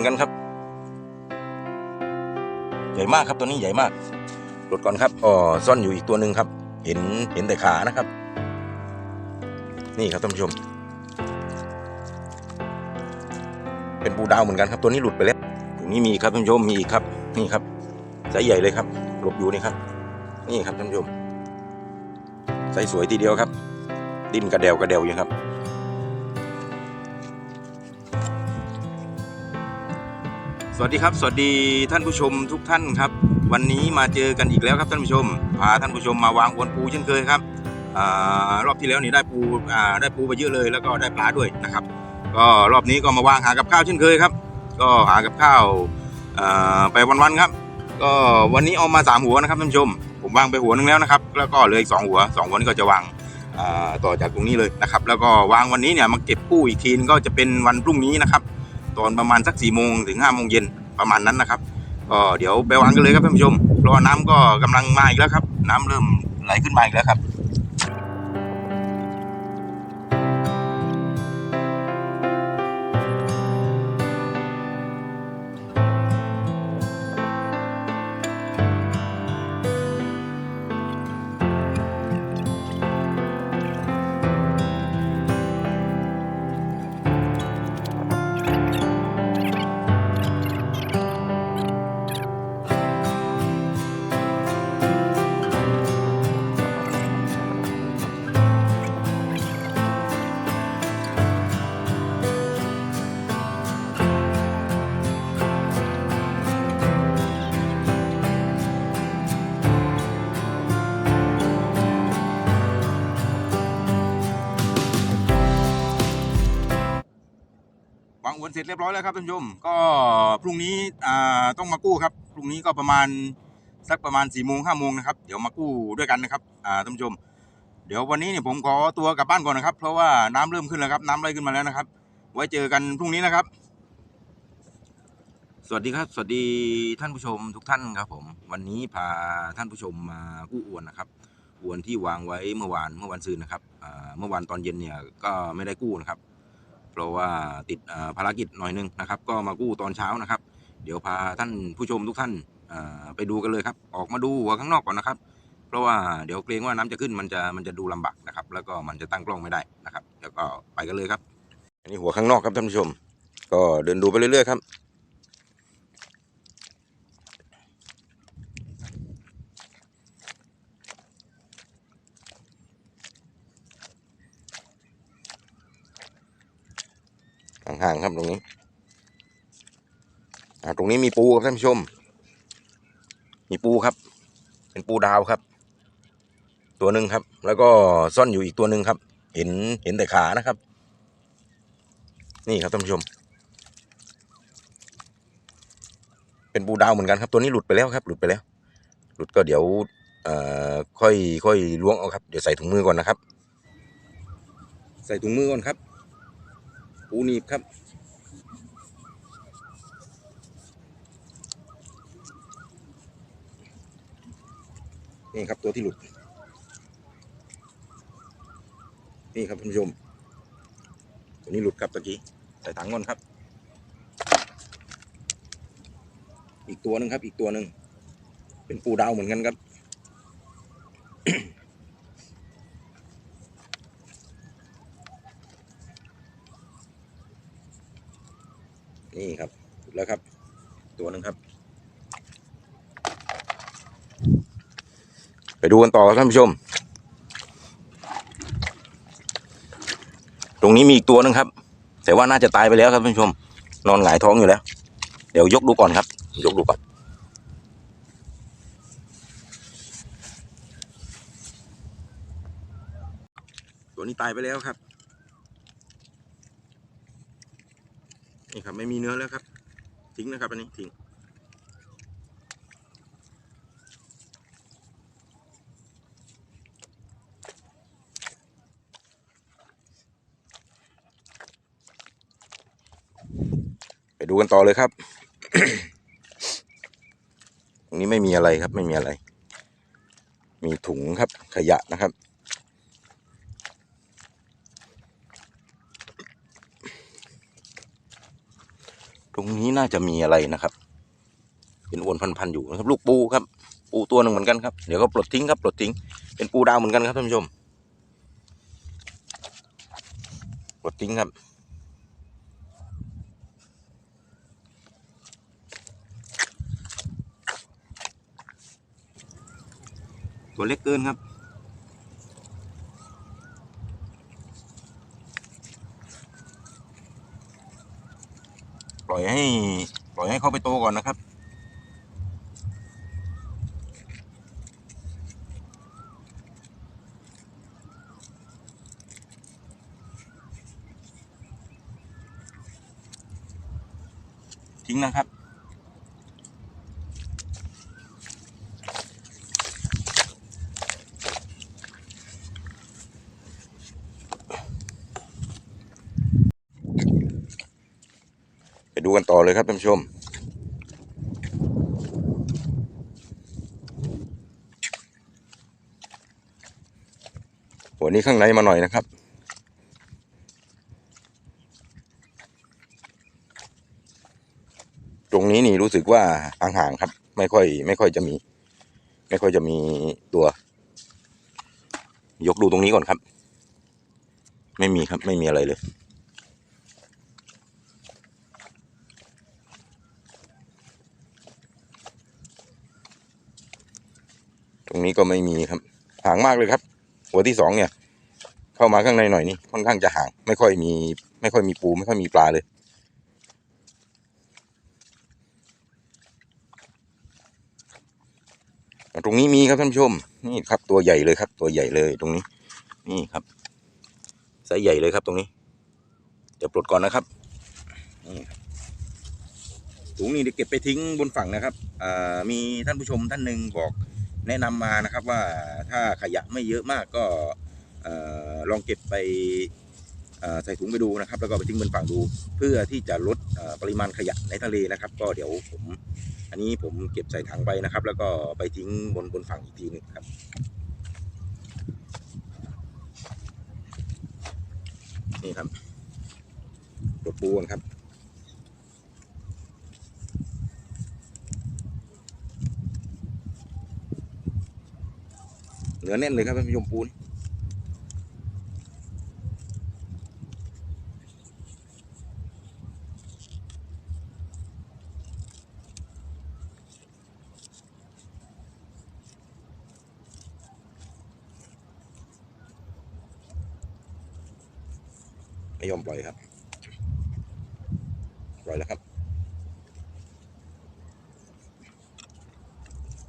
มือนกันครับ ใหญ่มากครับตัวนี้ใหญ่มากหลดก่อนครับอ๋อซ่อนอยู่อีกตัวหนึ่งครับ เห็นเห็นแต่ขานะครับ นี่ครับท่านผู้ชม เป็นปูดาวเหมือนกันครับตัวนี้หลุดไปแล้วตรงนี้มีครับท่านผู้ชมมีอีกครับ นี่ครับไซส์ใหญ่เลยครับ หลบอยู่นี่ครับ นี่ครับท่านผู้ชมไซส์สวยทีเดียวครับ ดิ้นกระเดวกระเดวอยู่ครับ สวัสดีครับ สวัสดีท่านผู้ชมทุกท่านครับ วันนี้มาเจอกันอีกแล้วครับท่านผู้ชมพาท่านผู้ชมมาวางอวนปูเช่นเคยครับอรอบที่แล้วนี่ได้ปูได้ปูไปเยอะเลยแล้วก็ได้ปลาด้วยนะครับ ก็รอบนี้ก็มาวางหากับข้าวเช่นเคยครับ ก็หากับข้าวไปวันๆครับ ก็วันนี้เอามาสามหัวนะครับท่านผู้ชม ผมวางไปหัวหนึงแล้วนะครับแล้วก็เหลืออีกสองหัวสองหัวนี้ก็จะวางต่อจากตรงนี้เลยนะครับ แล้วก็วางวันนี้เนี่ยมาเก็บกู้อีกทีนก็จะเป็นวันพรุ่งนี้นะครับ ตอนประมาณสักสี่โมงถึงห้าโมงเย็นประมาณนั้นนะครับก็เดี๋ยวไปวางกันเลยครับท่านผู้ชมเพราะว่าน้ำก็กำลังมาอีกแล้วครับ น้ำเริ่มไหลขึ้นมาอีกแล้วครับ นเสร็จเรียบร้อยแล้วครับท่านผู้ชม ก็พรุ่งนี้ต้องมากู้ครับ พรุ่งนี้ก็ประมาณสักประมาณสี่โมงห้าโมงนะครับ เดี๋ยวมากู้ด้วยกันนะครับท่านผู้ชม เดี๋ยววันนี้เนี่ยผมขอตัวกลับบ้านก่อนนะครับ เพราะว่าน้ำเริ่มขึ้นแล้วครับ น้ำไหลขึ้นมาแล้วนะครับ ไว้เจอกันพรุ่งนี้นะครับ สวัสดีครับ สวัสดีท่านผู้ชมทุกท่านครับผม วันนี้พาท่านผู้ชมมากู้อวนนะครับอวนที่วางไว้เมื่อวานเมื่อวันซืนนะครับเมื่อวานตอนเย็นเนี่ยก็ไม่ได้กู้นะครับ เพราะว่าติดภารกิจหน่อยนึงนะครับ ก็มากู้ตอนเช้านะครับ เดี๋ยวพาท่านผู้ชมทุกท่านไปดูกันเลยครับ ออกมาดูหัวข้างนอกก่อนนะครับ เพราะว่าเดี๋ยวเกรงว่าน้ำจะขึ้นมันจะมันจะดูลำบากนะครับ แล้วก็มันจะตั้งกล้องไม่ได้นะครับเดี๋ยวก็ไปกันเลยครับ อันนี้หัวข้างนอกครับท่านผู้ชม ก็เดินดูไปเรื่อยๆครับ ห่างๆครับตรงนี้อ่าตรงนี้มีปูครับท่านผู้ชม มีปูครับ เป็นปูดาวครับ ตัวหนึ่งครับ แล้วก็ซ่อนอยู่อีกตัวหนึ่งครับ เห็นเห็นแต่ขานะครับ นี่ครับท่านผู้ชม เป็นปูดาวเหมือนกันครับ ตัวนี้หลุดไปแล้วครับ หลุดไปแล้ว หลุดก็เดี๋ยวเอ่อค่อยค่อยล้วงเอาครับ เดี๋ยวใส่ถุงมือก่อนนะครับ ใส่ถุงมือก่อนครับ ปูหนีบครับนี่ครับตัวที่หลุด นี่ครับท่านผู้ชม ตัวนี้หลุดครับตะกี้ใส่ถังก่อนครับ อีกตัวหนึ่งครับ อีกตัวหนึ่งเป็นปูดาวเหมือนกันครับ นี่ครับหลุดแล้วครับ ตัวหนึ่งครับ ไป ดูกันต่อครับท่านผู้ชม ตรงนี้มีอีกตัวหนึงครับ แต่ว่าน่าจะตายไปแล้วครับท่านผู้ชม นอนหงายท้องอยู่แล้ว เดี๋ยวยกดูก่อนครับ ยกดูก่อนตัวนี้ตายไปแล้วครับนี่ครับไม่มีเนื้อแล้วครับ ทิ้งนะครับอันนี้ทิ้ง ดูกันต่อเลยครับตรงนี้ไม่มีอะไรครับ ไม่มีอะไร มีถุงครับ ขยะนะครับถุรงนี้น่าจะมีอะไรนะครับ เป็นอวนพันๆอยู่นะครับ ลูกปูครับ ปูตัวหนึ่งเหมือนกันครับ เดี๋ยวก็ปลดทิ้งครับ ปลดทิ้ง เป็นปูดาวเหมือนกันครับท่านผู้ชม ปลดทิ้งครับ ตัวเล็กเกินครับ ปล่อยให้ปล่อยให้เขาไปโตก่อนนะครับทิ้งนะครับ ไปดูกันต่อ เลยครับท่านผู้ชม หัวนี้ข้างในมาหน่อยนะครับ ตรงนี้นี่รู้สึกว่าห่างๆครับ ไม่ค่อย ไม่ค่อยจะมี ไม่ค่อยจะมีตัว ยกดูตรงนี้ก่อนครับ ไม่มีครับไม่มีอะไรเลย ตรงนี้ก็ไม่มีครับห่างมากเลยครับ หัวที่สองเนี่ย เข้ามาข้างในหน่อยนี่ค่อนข้างจะห่าง ไม่ค่อยมี ไม่ค่อยมีปูไม่ค่อยมีปลาเลยตรงนี้มีครับท่านผู้ชม นี่ครับตัวใหญ่เลยครับ ตัวใหญ่เลยตรงนี้ นี่ครับไซส์ใหญ่เลยครับตรงนี้ เดี๋ยวปลดก่อนนะครับนี่ครับถุงนี้เดี๋ยวเก็บไปทิ้งบนฝั่งนะครับอ่ามีท่านผู้ชมท่านหนึ่งบอก แนะนำมานะครับว่าถ้าขยะไม่เยอะมากก็อลองเก็บไปใส่ถุงไปดูนะครับ แล้วก็ไปทิ้งบนฝั่งดู เพื่อที่จะลดปริมาณขยะในทะเลนะครับ ก็เดี๋ยวผม อันนี้ผมเก็บใส่ถังไปนะครับ แล้วก็ไปทิ้งบนบนฝั่งอีกทีหนึงครับนี่ครับปลดปูนครับ เหนือแน่นเลยครับท่านผู้ชมปูนไม่ยอมปล่อยครับ ปล่อยแล้วครับ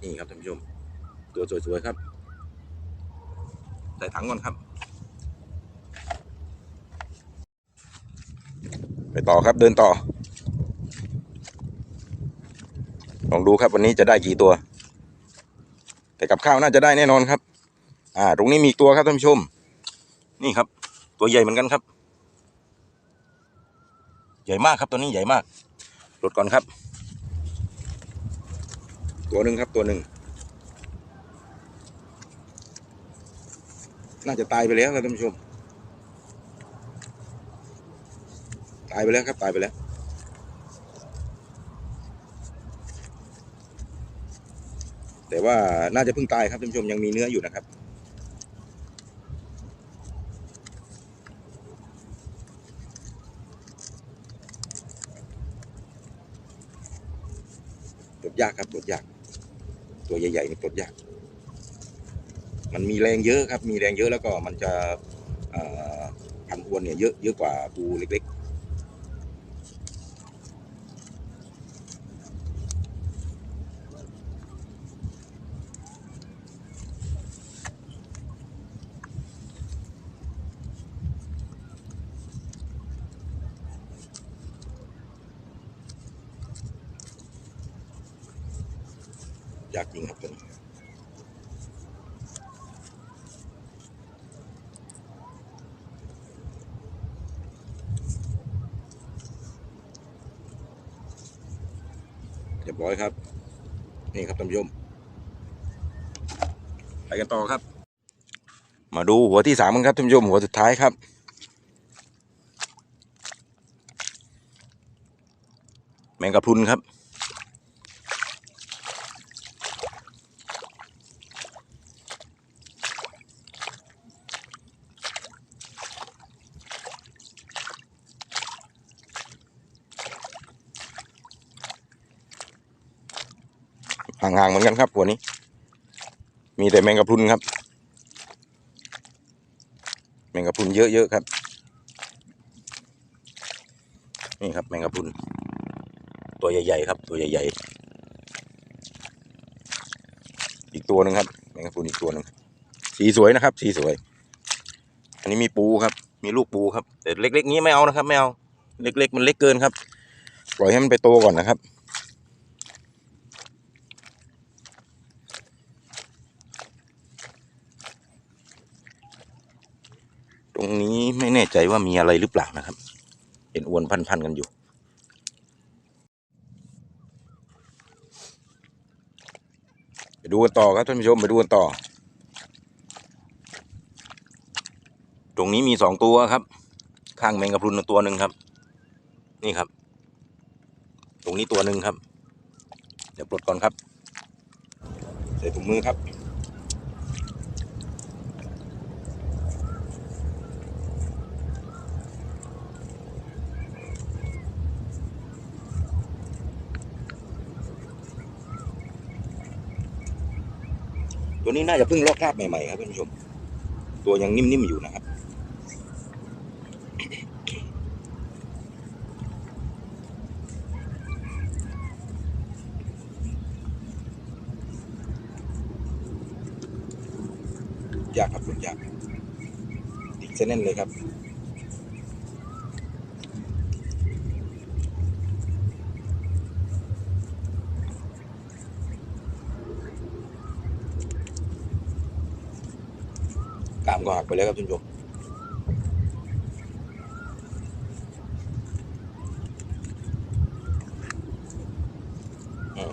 นี่ครับท่านผู้ชม ตัวสวยๆครับ ถังก่อนครับ ไปต่อครับเดินต่อ ลองดูครับวันนี้จะได้กี่ตัว แต่กับข้าวน่าจะได้แน่นอนครับ อ่า ตรงนี้มีตัวครับท่านผู้ชม นี่ครับ ตัวใหญ่เหมือนกันครับ ใหญ่มากครับตัวนี้ใหญ่มากหลดก่อนครับ ตัวหนึ่งครับตัวหนึ่ง น่าจะตายไปแล้วครับท่านผู้ชม ตายไปแล้วครับตายไปแล้ว แต่ว่าน่าจะเพิ่งตายครับท่านผู้ชมยังมีเนื้ออยู่นะครับปลดยากครับปลดยาก ตัวใหญ่ๆนี่ปลดยาก มันมีแรงเยอะครับ มีแรงเยอะแล้วก็มันจะพันอวนเนี่ยเยอะเยอะกว่าปูเล็กๆ ยากจริงครับตัวนี้ เรียบร้อยครับ นี่ครับท่านผู้ชมไปกันต่อครับ มาดูหัวที่สามกันครับท่านผู้ชมหัวสุดท้ายครับแมงกะพรุนครับ ห่างๆเหมือนกันครับหัวนี้ มีแต่แมงกะพรุนครับ แมงกะพรุนเยอะๆครับนี่ครับแมงกะพรุนตัวใหญ่ๆครับ ตัวใหญ่ๆอีกตัวหนึ่งครับ แมงกะพรุนอีกตัวหนึ่งสีสวยนะครับ สีสวย อันนี้มีปูครับ มีลูกปูครับแต่เล็กๆนี้ไม่เอานะครับไม่เอาเล็ก ๆ มันเล็กเกินครับ ปล่อยให้มันไปโตก่อนนะครับ ตรงนี้ไม่แน่ใจว่ามีอะไรหรือเปล่านะครับเห็นอวนพันๆกันอยู่ ไปดูกันต่อครับท่านผู้ชมไปดูกันต่อ ตรงนี้มีสองตัวครับ ข้างแมงกะพรุนตัวหนึ่งครับ นี่ครับ ตรงนี้ตัวหนึ่งครับ เดี๋ยวปลดก่อนครับ ใส่ถุงมือครับ ตัวนี้น่าจะเพิ่งลอกคราบใหม่ๆครับท่านผู้ชม ตัวยังนิ่มๆอยู่นะครับยากครับคุณยากติดเส้นแน่นเลยครับ กามก็หักไปแล้วครับท่านผู้ชม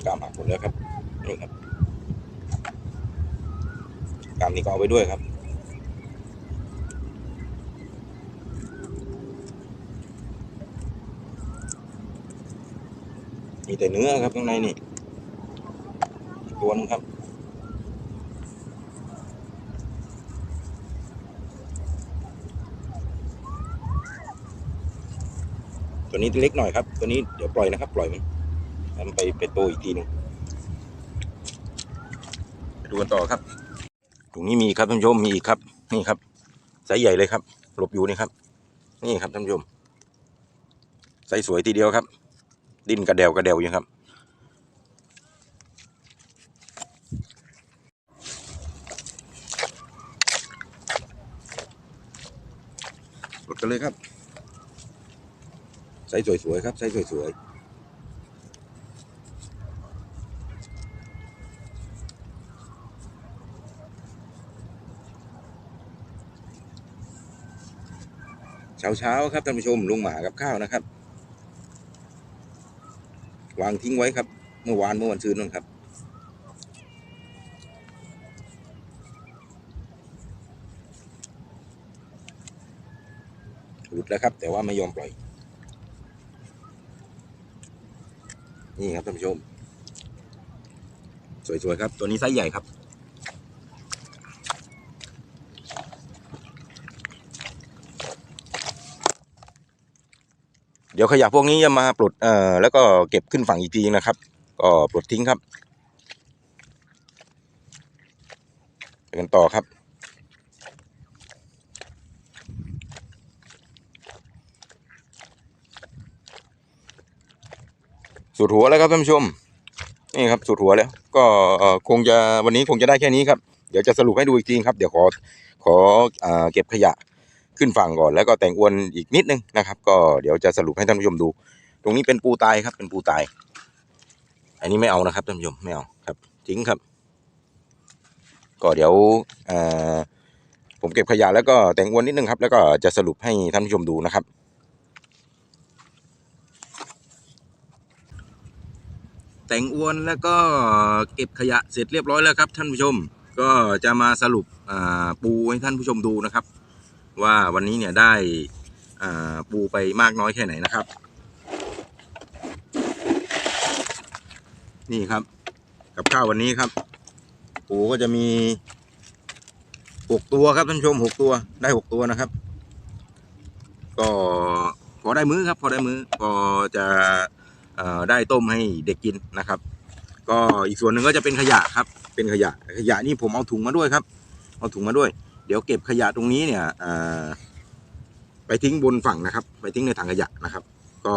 กามหักหมดแล้วครับนี่ครับกามนี้ก็เอาไว้ด้วยครับมีแต่เนื้อครับข้างในนี่ตัวนึงครับ ตัวนี้เล็กหน่อยครับ ตัวนี้เดี๋ยวปล่อยนะครับ ปล่อยมันให้มันไปเป็นโตอีกทีหนึงไปดูกันต่อครับตรงนี้มีครับท่านผู้ชมมีอีกครับ นี่ครับไซส์ใหญ่เลยครับ หลบอยู่นี่ครับ นี่ครับท่านผู้ชมไซส์สวยทีเดียวครับ ดิ้นกระเดวกระเดวอยู่ครับหลดกันเลยครับ ไซส์สวยๆครับไซส์สวยๆเช้าๆครับท่านผู้ชมลุงหมากับข้าวนะครับ วางทิ้งไว้ครับ เมื่อวานเมื่อวันซืนนั่นครับ หลุดแล้วครับ แต่ว่าไม่ยอมปล่อย นี่ครับท่านผู้ชม สวยๆครับ ตัวนี้ไซส์ใหญ่ครับ เดี๋ยวขยะพวกนี้จะมาปลดเอ่อแล้วก็เก็บขึ้นฝั่งอีกทีนะครับ ก็ปลดทิ้งครับไปกันต่อครับ สุดหัวแล้วครับท่านผู้ชมนี่ครับสุดหัวแล้ว ก็คงจะวันนี้คงจะได้แค่นี้ครับ เดี๋ยวจะสรุปให้ดูอีกทีครับ เดี๋ยวขอขอเอ่อเก็บขยะขึ้นฝั่งก่อนแล้วก็แต่งอวนอีกนิดนึงนะครับ ก็เดี๋ยวจะสรุปให้ท่านผู้ชมดู ตรงนี้เป็นปูตายครับ เป็นปูตาย อันนี้ไม่เอานะครับท่านผู้ชมไม่เอาครับทิ้งครับ ก็เดี๋ยวผมเก็บขยะแล้วก็แต่งอวนนิดนึงครับ แล้วก็จะสรุปให้ท่านผู้ชมดูนะครับ แต่งอวนแล้วก็เก็บขยะเสร็จเรียบร้อยแล้วครับท่านผู้ชม ก็จะมาสรุปปูให้ท่านผู้ชมดูนะครับ ว่าวันนี้เนี่ยได้ปูไปมากน้อยแค่ไหนนะครับ นี่ครับ กับข้าววันนี้ครับ ปูก็จะมีหกตัวครับท่านผู้ชมหกตัวได้หกตัวนะครับ ก็พอได้มื้อครับ พอได้มื้อพอจะ ได้ต้มให้เด็กกินนะครับ ก็อีกส่วนหนึ่งก็จะเป็นขยะครับ เป็นขยะขยะนี่ผมเอาถุงมาด้วยครับ เอาถุงมาด้วย เดี๋ยวเก็บขยะตรงนี้เนี่ยไปทิ้งบนฝั่งนะครับ ไปทิ้งในถังขยะนะครับ ก็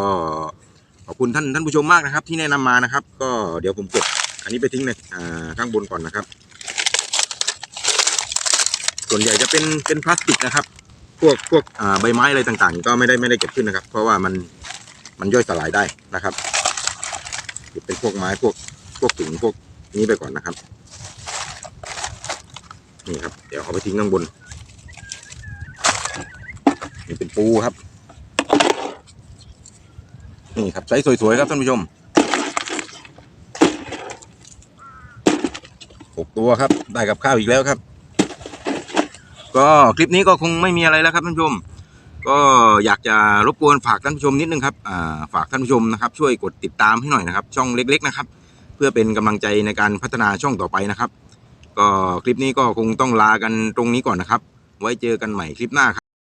ขอบคุณท่านท่านผู้ชมมากนะครับ ที่แนะนำมานะครับ ก็เดี๋ยวผมเก็บอันนี้ไปทิ้งในข้างบนก่อนนะครับ ส่วนใหญ่จะเป็นเป็นพลาสติกนะครับ พวกพวกใบไม้อะไรต่างๆ ก็ไม่ได้ไม่ได้เก็บขึ้นนะครับ เพราะว่ามัน มันย่อยสลายได้นะครับเก็บเป็นพวกไม้พวกพวกถุงพวกนี้ไปก่อนนะครับ นี่ครับ เดี๋ยวเอาไปทิ้งข้างบนนี่เป็นปูครับ นี่ครับไซส์สวยๆครับท่านผู้ชมหกตัวครับ ได้กับข้าวอีกแล้วครับ ก็คลิปนี้ก็คงไม่มีอะไรแล้วครับท่านผู้ชม ก็อยากจะรบกวนฝากท่านผู้ชมนิดนึงครับฝากท่านผู้ชมนะครับ ช่วยกดติดตามให้หน่อยนะครับ ช่องเล็ก ๆ นะครับ เพื่อเป็นกำลังใจในการพัฒนาช่องต่อไปนะครับ ก็คลิปนี้ก็คงต้องลากันตรงนี้ก่อนนะครับ ไว้เจอกันใหม่คลิปหน้าครับ